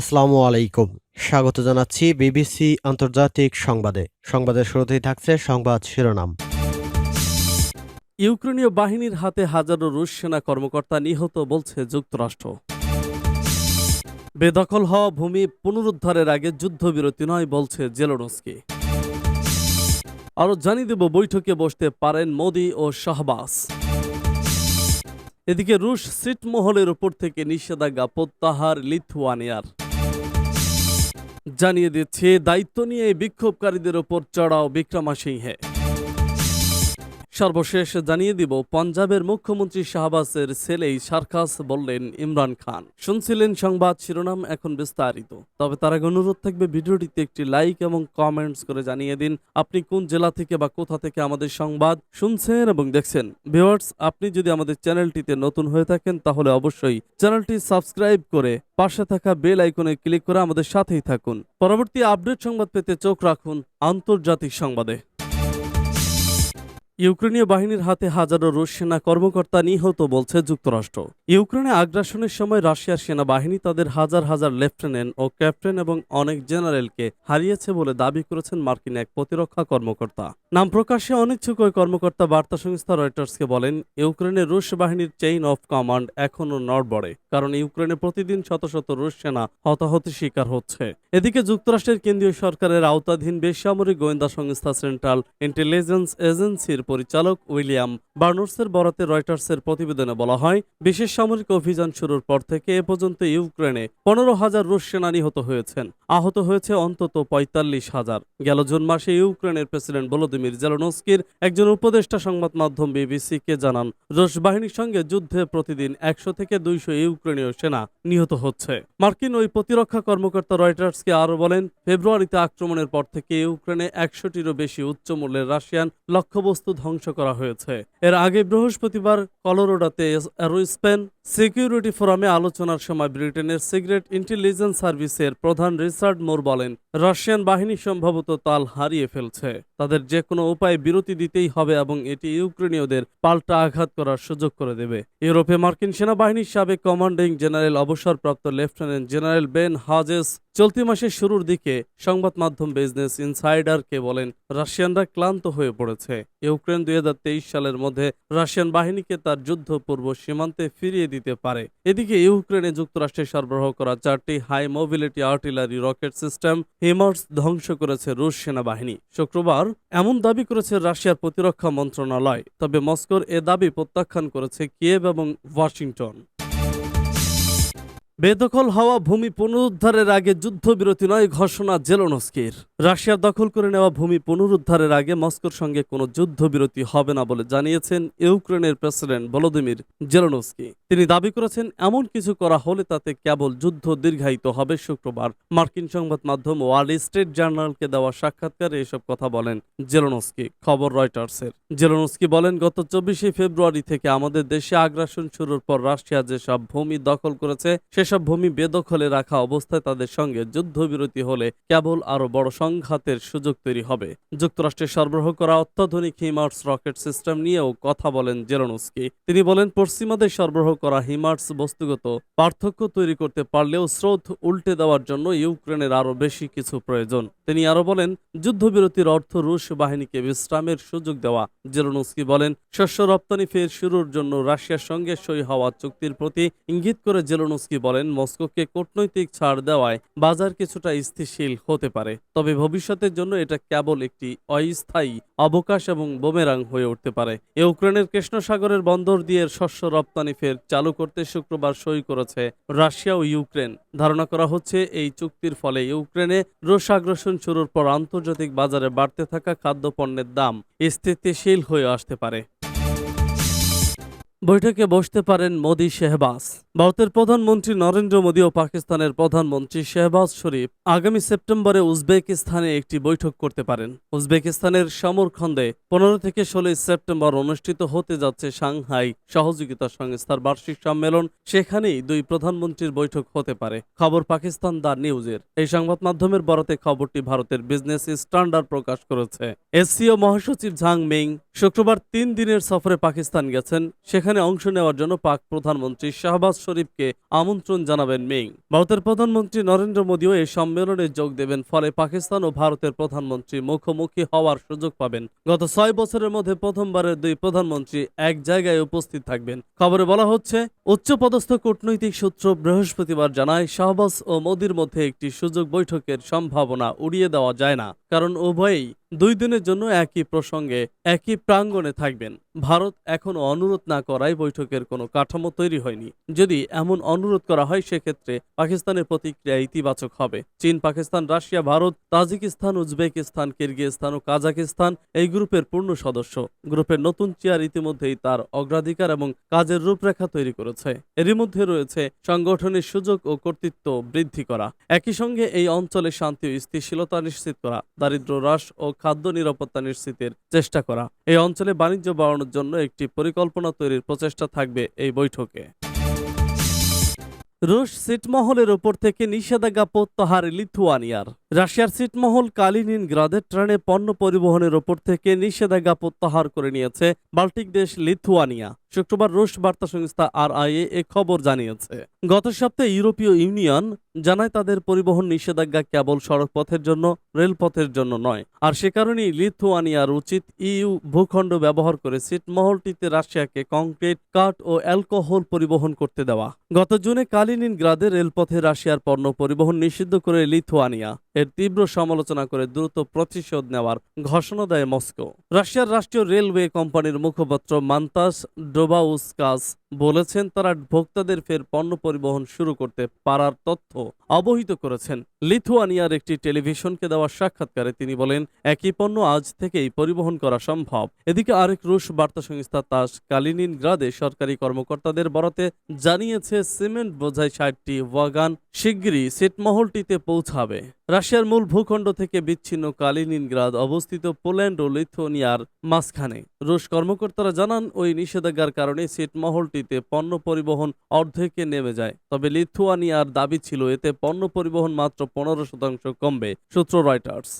আসসালামু আলাইকুম। স্বাগত জানাচ্ছি বিবিসি আন্তর্জাতিক সংবাদে। সংবাদের শুরুতেই থাকছে সংবাদ শিরোনাম। ইউক্রেনীয় বাহিনীর হাতে হাজারো রুশ সেনা কর্মকর্তা নিহত বলছে যুক্তরাষ্ট্র। বেদখল হওয়া ভূমি পুনরুদ্ধারের আগে যুদ্ধবিরতি নয় বলছে জেলোনস্কি। আরও জানিয়ে দেব, বৈঠকে বসতে পারেন মোদি ও শাহবাজ। এদিকে রুশ সিটমহলের উপর থেকে নিষেধাজ্ঞা প্রত্যাহার লিথুয়ানিয়ার। জানিয়ে দিচ্ছে দায়িত্ব নিয়ে বিক্ষোভকারীদের ওপর চড়াও বিক্রমা বিক্রমাসিংহে। সর্বশেষ জানিয়ে দিব, পঞ্জাবের মুখ্যমন্ত্রী শাহবাজের ছেলেই সার্কাস বললেন ইমরান খান। শুনছিলেন সংবাদ শিরোনাম, এখন বিস্তারিত। তবে তার আগে অনুরোধ থাকবে, ভিডিওটিতে একটি লাইক এবং কমেন্টস করে জানিয়ে দিন, আপনি কোন জেলা থেকে বা কোথা থেকে আমাদের সংবাদ শুনছেন এবং দেখছেন। ভিউয়ার্স, আপনি যদি আমাদের চ্যানেলটিতে নতুন হয়ে থাকেন, তাহলে অবশ্যই চ্যানেলটি সাবস্ক্রাইব করে পাশে থাকা বেল আইকনে ক্লিক করে আমাদের সাথেই থাকুন। পরবর্তী আপডেট সংবাদ পেতে চোখ রাখুন আন্তর্জাতিক সংবাদে। ইউক্রেনীয় বাহিনীর হাতে হাজারো রুশ সেনা কর্মকর্তা নিহত বলছে যুক্তরাষ্ট্র। ইউক্রেনে আগ্রাসনের সময় রাশিয়ার সেনাবাহিনী তাদের হাজার হাজার লেফটেন্যান্ট ও ক্যাপ্টেন এবং অনেক জেনারেলকে হারিয়েছে বলে দাবি করেছেন মার্কিন এক প্রতিরক্ষা কর্মকর্তা। নাম প্রকাশে অনিচ্ছুক ওই কর্মকর্তা বার্তা সংস্থা রয়টার্সকে বলেন ইউক্রেনের রুশ বাহিনীর চেইন অফ কমান্ড এখনও নড়বড়ে, কারণ ইউক্রেনে প্রতিদিন শত শত রুশ সেনা হতাহতি শিকার হচ্ছে। এদিকে যুক্তরাষ্ট্রের কেন্দ্রীয় সরকারের আওতাধীন বেসামরিক গোয়েন্দা সংস্থা সেন্ট্রাল ইন্টেলিজেন্স এজেন্সির পরিচালক উইলিয়াম বার্নসের বরাতে রয়টার্সের প্রতিবেদনে বলা হয়, বিশেষ সামরিক অভিযান শুরুর পর থেকে এ পর্যন্ত ইউক্রেনে পনেরো হাজার রুশ সেনা নিহত হয়েছেন। আহত হয়েছে অন্তত পঁয়তাল্লিশ হাজার। গেল জুন মাসে ইউক্রেনের প্রেসিডেন্ট ভলোদিমির জেলনস্কির একজন উপদেষ্টা সংবাদ মাধ্যম বিবিসিকে জানান, রুশ বাহিনীর সঙ্গে যুদ্ধে প্রতিদিন একশো থেকে দুইশো ইউক্রেনীয় সেনা নিহত হচ্ছে। মার্কিন ওই প্রতিরক্ষা কর্মকর্তা রয়টার্সকে আরও বলেন, ফেব্রুয়ারিতে আক্রমণের পর থেকে ইউক্রেনে একশোটিরও বেশি উচ্চ মূল্যের রাশিয়ান লক্ষ্যবস্তু ধ্বংস করা হয়েছে। এর আগে বৃহস্পতিবার কলোরোডাতে অ্যারোস্পেন সিকিউরিটি ফোরামে আলোচনার সময় ব্রিটেনের সিক্রেট ইন্টেলিজেন্স সার্ভিসের প্রধান রিচার্ড মোর বলেন, রাশিয়ান বাহিনী সম্ভবত তাল হারিয়ে ফেলছে। তাদের যে কোনো উপায়ে বিরতি দিতেই হবে এবং এটি ইউক্রেনীয়দের পাল্টা আঘাত করার সুযোগ করে দেবে। ইউরোপে মার্কিন সেনাবাহিনীর সাবেক কমান্ডিং জেনারেল, অবসরপ্রাপ্ত লেফটেন্যান্ট জেনারেল বেন হাজেস চলতি মাসের শুরুর দিকে সংবাদ মাধ্যম বিজনেস ইনসাইডারকে বলেন, রাশিয়ানরা ক্লান্ত হয়ে পড়েছে। ইউক্রেন দুই হাজার তেইশ সালের মধ্যে রাশিয়ান বাহিনীকে তার যুদ্ধপূর্ব সীমান্তে ফিরিয়ে দিতে পারে। এদিকে ইউক্রেনে যুক্তরাষ্ট্রে সরবরাহ করা চারটি high mobility artillery rocket system HIMARS ধ্বংস করেছে রুশ সেনাবাহিনী। শুক্রবার এমন দাবি করেছে রাশিয়ার প্রতিরক্ষা মন্ত্রণালয়, তবে মস্কোর এ দাবি প্রত্যাখ্যান করেছে কিয়েভ এবং ওয়াশিংটন। বেদখল হওয়া ভূমি পুনরুদ্ধারের আগে যুদ্ধবিরতি নয়, ঘোষণা জেলোনস্কির। রাশিয়ার দখল করে নেওয়া ভূমি পুনরুদ্ধারের আগে মস্কোর সঙ্গে কোনো যুদ্ধবিরতি হবে না বলে জানিয়েছেন ইউক্রেনের প্রেসিডেন্ট ভলোদিমির জেলোনস্কি। তিনি দাবি করেছেন, এমন কিছু করা হলে তাতে কেবল যুদ্ধ দীর্ঘায়িত হবে, শুক্রবার মার্কিন সংবাদ মাধ্যম ওয়াল স্ট্রিট জার্নালকে দেওয়া সাক্ষাৎকারে এসব কথা বলেন জেলোনস্কি, খবর রয়টার্সের। জেলোনস্কি বলেন, গত চব্বিশে ফেব্রুয়ারি থেকে আমাদের দেশে আগ্রাসন শুরুর পর রাশিয়া যেসব ভূমি দখল করেছে সেসব ভূমি বেদখলে রাখা অবস্থায় তাদের সঙ্গে যুদ্ধবিরতি হলে কেবল আরও বড় সংঘাতের সুযোগ তৈরি হবে। যুক্তরাষ্ট্রের সরবরাহ করা অত্যাধুনিক হিমার্স রকেট সিস্টেম নিয়েও কথা বলেন জেলোনস্কি। তিনি বলেন, পশ্চিমাদের সরবরাহ করা হিমার্স বস্তুগত পার্থক্য তৈরি করতে পারলেও স্রোত উল্টে দেওয়ার জন্য ইউক্রেনের আরও বেশি কিছু প্রয়োজন। তিনি আরও বলেন, যুদ্ধবিরতির অর্থ রুশ বাহিনীকে বিশ্রামের সুযোগ দেওয়া। জেলোনস্কি বলেন, শস্য রপ্তানি ফের শুরুর জন্য রাশিয়ার সঙ্গে সই হওয়া চুক্তির প্রতি ইঙ্গিত করে জেলোনস্কি বলেন মস্কোকে কূটনৈতিক ছাড় দেওয়ায় বাজার কিছুটা স্থিতিশীল হতে পারে। তবে ভবিষ্যতের জন্য এটা কেবল একটি অস্থায়ী অবকাশ এবং বোমেরাং হয়ে উঠতে পারে। ইউক্রেনের কৃষ্ণ সাগরের বন্দর দিয়ে শস্য রপ্তানি ফের চালু করতে শুক্রবার সই করেছে রাশিয়া ও ইউক্রেন। ধারণা করা হচ্ছে, এই চুক্তির ফলে ইউক্রেনে রুশ আগ্রাসন শুরুর পর আন্তর্জাতিক বাজারে বাড়তে থাকা খাদ্যপণ্যের দাম স্থিতিশীল হয়ে আসতে পারে। বৈঠকে বসতে পারেন মোদি শেহবাজ। ভারতের প্রধানমন্ত্রী নরেন্দ্র মোদী ও পাকিস্তানের প্রধানমন্ত্রী শেহবাজ শরীফ আগামী সেপ্টেম্বরে উজবেকিস্তানে একটি বৈঠক করতে পারেন। উজবেকিস্তানের সমরখন্দে পনেরো থেকে ষোলোই সেপ্টেম্বর অনুষ্ঠিত হতে যাচ্ছে সাংহাই সহযোগিতা সংস্থার বার্ষিক সম্মেলন। সেখানেই দুই প্রধানমন্ত্রীর বৈঠক হতে পারে। খবর পাকিস্তান দা নিউজের। এই সংবাদ মাধ্যমের বরাতে খবরটি ভারতের বিজনেস স্ট্যান্ডার্ড প্রকাশ করেছে। এসসিও মহাসচিব ঝাং মিং শুক্রবার তিন দিনের সফরে পাকিস্তান গেছেন। সেখানে অংশ নেওয়ার জন্য পাক প্রধানমন্ত্রী শাহবাজ শরীফকে আমন্ত্রণ জানাবেন মিং। ভারতের প্রধানমন্ত্রী নরেন্দ্র মোদীও এই সম্মেলনে যোগ দেবেন, ফলে পাকিস্তান ও ভারতের প্রধানমন্ত্রী মুখোমুখি হওয়ার সুযোগ পাবেন। গত ছয় বছরের মধ্যে প্রথমবারের দুই প্রধানমন্ত্রী এক জায়গায় উপস্থিত থাকবেন। খবরে বলা হচ্ছে, উচ্চপদস্থ কূটনৈতিক সূত্র বৃহস্পতিবার জানায়, শাহবাজ ও মোদীর মধ্যে একটি সুযোগ বৈঠকের সম্ভাবনা উড়িয়ে দেওয়া যায় না। কারণ উভয়েই দুই দিনের জন্য একই প্রসঙ্গে, একই প্রাঙ্গণে থাকবেন। ভারত এখনও অনুরোধ না করায় বৈঠকের কোনো কাঠামো তৈরি হয়নি। যদি এমন অনুরোধ করা হয়, সেক্ষেত্রে পাকিস্তানের প্রতিক্রিয়া ইতিবাচক হবে। চীন, Pakistan, Russia, Bharat, Tajikistan, Uzbekistan, Kyrgyzstan ও কাজাকিস্তান এই গ্রুপের পূর্ণ সদস্য। গ্রুপের নতুন চেয়ার ইতিমধ্যেই তার অগ্রাধিকার এবং কাজের রূপরেখা তৈরি করেছে। এরই মধ্যে রয়েছে সংগঠনের সুযোগ ও কর্তৃত্ব বৃদ্ধি করা। একই সঙ্গে এই অঞ্চলে শান্তি ও স্থিতিশীলতা নিশ্চিত করা। দারিদ্র হ্রাস ও খাদ্য নিরাপত্তা নিশ্চিতের চেষ্টা করা। এই অঞ্চলে বাণিজ্য বাড়ানোর জন্য একটি পরিকল্পনা তৈরির প্রচেষ্টা থাকবে এই বৈঠকে। রুশ সিটমহলের ওপর থেকে নিষেধাজ্ঞা প্রত্যাহার লিথুয়ানিয়ার। রাশিয়ার সিটমহল কালিনিন গ্রাদের ট্রেনে পণ্য পরিবহনের ওপর থেকে নিষেধাজ্ঞা প্রত্যাহার করে নিয়েছে বাল্টিক দেশ লিথুয়ানিয়া। শুক্রবার রুশ বার্তা সংস্থা আর আই এ খবর জানিয়েছে। গত সপ্তাহে ইউরোপীয় ইউনিয়ন জানায় তাদের পরিবহন নিষেধাজ্ঞা কেবল সড়ক পথের জন্য, রেলপথের জন্য নয়। আর সে কারণেই লিথুয়ানিয়ার উচিত ইইউ ভূখণ্ড ব্যবহার করে সিটমহলটিতে রাশিয়াকে কংক্রিট, কাঠ ও অ্যালকোহল পরিবহন করতে দেওয়া। গত জুনে কালিনিন গ্রাদে রেলপথে রাশিয়ার পণ্য পরিবহন নিষিদ্ধ করে লিথুয়ানিয়া। এর তীব্র সমালোচনা করে দ্রুত প্রতিশোধ নেওয়ার ঘোষণা দেয় মস্কো। রাশিয়ার রাষ্ট্রীয় রেলওয়ে কোম্পানির মুখপাত্র মান্তাস ডোবাউসকাস বলেছেন তারা ভোক্তাদের ফের পণ্য পরিবহন শুরু করতে পারার তথ্য অবহিত করেছেন। লিথুয়ানিয়ার একটি টেলিভিশনকে দেওয়া সাক্ষাৎকারে তিনি বলেন, একই পণ্য আজ থেকেই পরিবহন করা সম্ভব। এদিকে আরেক রুশ বার্তা সংস্থা তাস কালিনিন গ্রাদে সরকারি কর্মকর্তাদের বরাতে জানিয়েছে, সিমেন্ট বোঝাই ষাটটি ওয়াগান শিগগিরই সিটমহলটিতে পৌঁছাবে। রাশিয়ার মূল ভূখণ্ড থেকে বিচ্ছিন্ন কালিনিনগ্রাদ অবস্থিত পোল্যান্ড ও লিথুয়ানিয়ার মাঝখানে। রুশ কর্মকর্তারা জানান, ওই নিষেধাজ্ঞার কারণে সিটমহলটিতে পণ্য পরিবহন অর্ধেকে নেমে যায়। তবে লিথুয়ানিয়ার দাবি ছিল, এতে পণ্য পরিবহন মাত্র পনেরো শতাংশ কমবে, সূত্র রয়টার্স।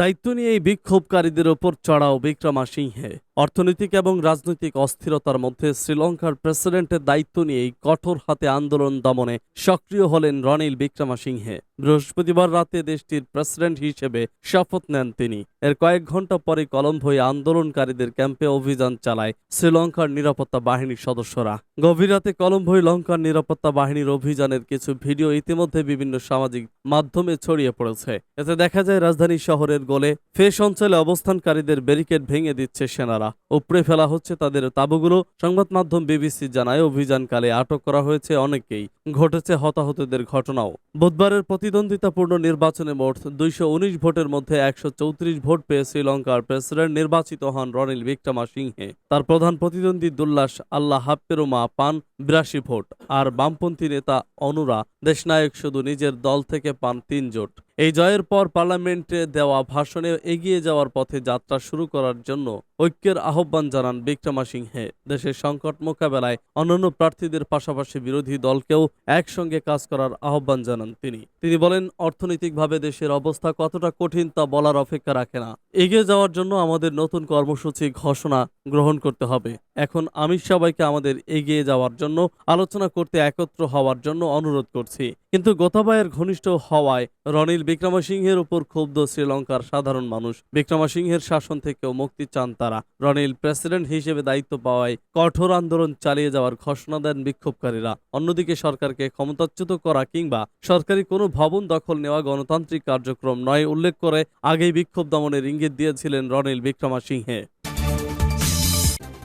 দায়িত্ব নিয়ে এই বিক্ষোভকারীদের ওপর চড়াও বিক্রমাসিংহে। অর্থনৈতিক এবং রাজনৈতিক অস্থিরতার মধ্যে শ্রীলঙ্কার প্রেসিডেন্টের দায়িত্ব নিয়ে এই কঠোর হাতে আন্দোলন দমনে সক্রিয় হলেন রনিল বিক্রমাসিংহে। বৃহস্পতিবার রাতে দেশটির প্রেসিডেন্ট হিসেবে শপথ নেন তিনি। এর কয়েক ঘণ্টা পরে কলম্বোয় আন্দোলনকারীদের ক্যাম্পে অভিযান চালায় শ্রীলঙ্কার নিরাপত্তা বাহিনীর সদস্যরা। গভীর রাতে কলম্বোয় লঙ্কার নিরাপত্তা বাহিনীর অভিযানের কিছু ভিডিও ইতিমধ্যে বিভিন্ন সামাজিক মাধ্যমে ছড়িয়ে পড়েছে। এতে দেখা যায় রাজধানী শহরের গোলে ফেস অঞ্চলে অবস্থানকারীদের ব্যারিকেড ভেঙে দিচ্ছে সেনারা। উপড়ে ফেলা হচ্ছে তাদের তাঁবুগুলো। সংবাদ মাধ্যম বিবিসি জানায়, অভিযানকালে আটক করা হয়েছে অনেকেই ঘটেছে হতাহতদের ঘটনাও। বুধবারের প্রতিদ্বন্দ্বিতাপূর্ণ নির্বাচনে মোট দুইশো উনিশ ভোটের মধ্যে একশো চৌত্রিশ ভোট পেয়ে শ্রীলঙ্কার প্রেসিডেন্ট নির্বাচিত হন রনিল বিক্রমা সিংহে। তার প্রধান প্রতিদ্বন্দ্বী দুল্লাস আল্লাহ হাপ্পেরুমা পান বিরাশি ভোট। আর বামপন্থী নেতা অনুরা দেশনায়ক শুধু নিজের দল থেকে পান তিন জোট। এই জয়ের পর পার্লামেন্টে দেওয়া ভাষণে এগিয়ে যাওয়ার পথে যাত্রা শুরু করার জন্য ঐক্যের আহ্বান জানান বিক্রমাসিংহে দেশের সংকট মোকাবেলায় অন্যান্য প্রার্থীদের পাশাপাশি বিরোধী দলকেও একসঙ্গে কাজ করার আহ্বান জানান তিনি। তিনি বলেন, অর্থনৈতিকভাবে দেশের অবস্থা কতটা কঠিন তা বলার অপেক্ষা রাখে না। এগিয়ে যাওয়ার জন্য আমাদের নতুন কর্মসূচি ঘোষণা গ্রহণ করতে হবে। এখন আমি সবাইকে আমাদের এগিয়ে যাওয়ার জন্য, আলোচনা করতে একত্র হওয়ার জন্য অনুরোধ করছি। কিন্তু গোতাবায়ের ঘনিষ্ঠ হওয়ায় রনিল বিক্রমসিংহের উপর ক্ষুব্ধ শ্রীলঙ্কার সাধারণ মানুষ। বিক্রমসিংহের শাসন থেকেও মুক্তি চান তারা। রনিল প্রেসিডেন্ট হিসেবে দায়িত্ব পাওয়ায় কঠোর আন্দোলন চালিয়ে যাওয়ার ঘোষণা দেন বিক্ষোভকারীরা। অন্যদিকে সরকারকে ক্ষমতাচ্যুত করা কিংবা সরকারি কোনো ভবন দখল নেওয়া গণতান্ত্রিক কার্যক্রম নয় উল্লেখ করে আগেই বিক্ষোভ দমনের ইঙ্গিত দিয়েছিলেন রনিল বিক্রমাসিংহে।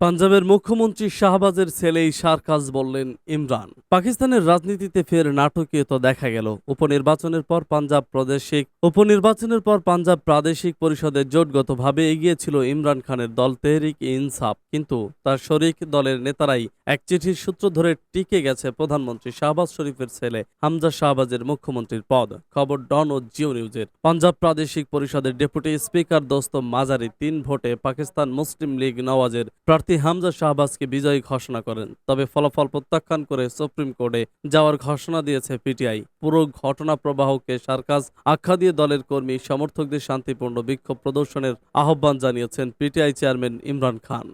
পাঞ্জাবের মুখ্যমন্ত্রী শাহবাজের ছেলেই সারকাজ বললেন ইমরান। পাকিস্তানের রাজনীতিতে ফের নাটকীয়তা দেখা গেল। উপনির্বাচনের পর পাঞ্জাব প্রাদেশিক উপনির্বাচনের পর পাঞ্জাব প্রাদেশিক পরিষদের জোটগতভাবে এগিয়েছিল ইমরান খানের দল তেহরিক ইনসাফ। কিন্তু তার শরিক দলের নেতারাই এক চিঠির সূত্র ধরে টিকে গেছে প্রধানমন্ত্রী শাহবাজ শরীফের ছেলে হামজা শাহবাজের মুখ্যমন্ত্রীর পদ। খবর ডন ও জিও নিউজের। পাঞ্জাব প্রাদেশিক পরিষদের ডেপুটি স্পিকার দোস্ত মাজারি তিন ভোটে পাকিস্তান মুসলিম লীগ নওয়াজের প্রার্থী হামজা শাহবাজকে বিজয়ী ঘোষণা করেন, তবে ফলাফল প্রত্যাখ্যান করে সুপ্রিম কোর্টে যাওয়ার ঘোষণা দিয়েছে পিটিআই। পুরো ঘটনা প্রবাহকে সার্কাস আখ্যা দিয়ে দলের কর্মী, সমর্থকদের শান্তিপূর্ণ বিক্ষোভ প্রদর্শনের আহ্বান জানিয়েছেন পিটিআই চেয়ারম্যান ইমরান খান।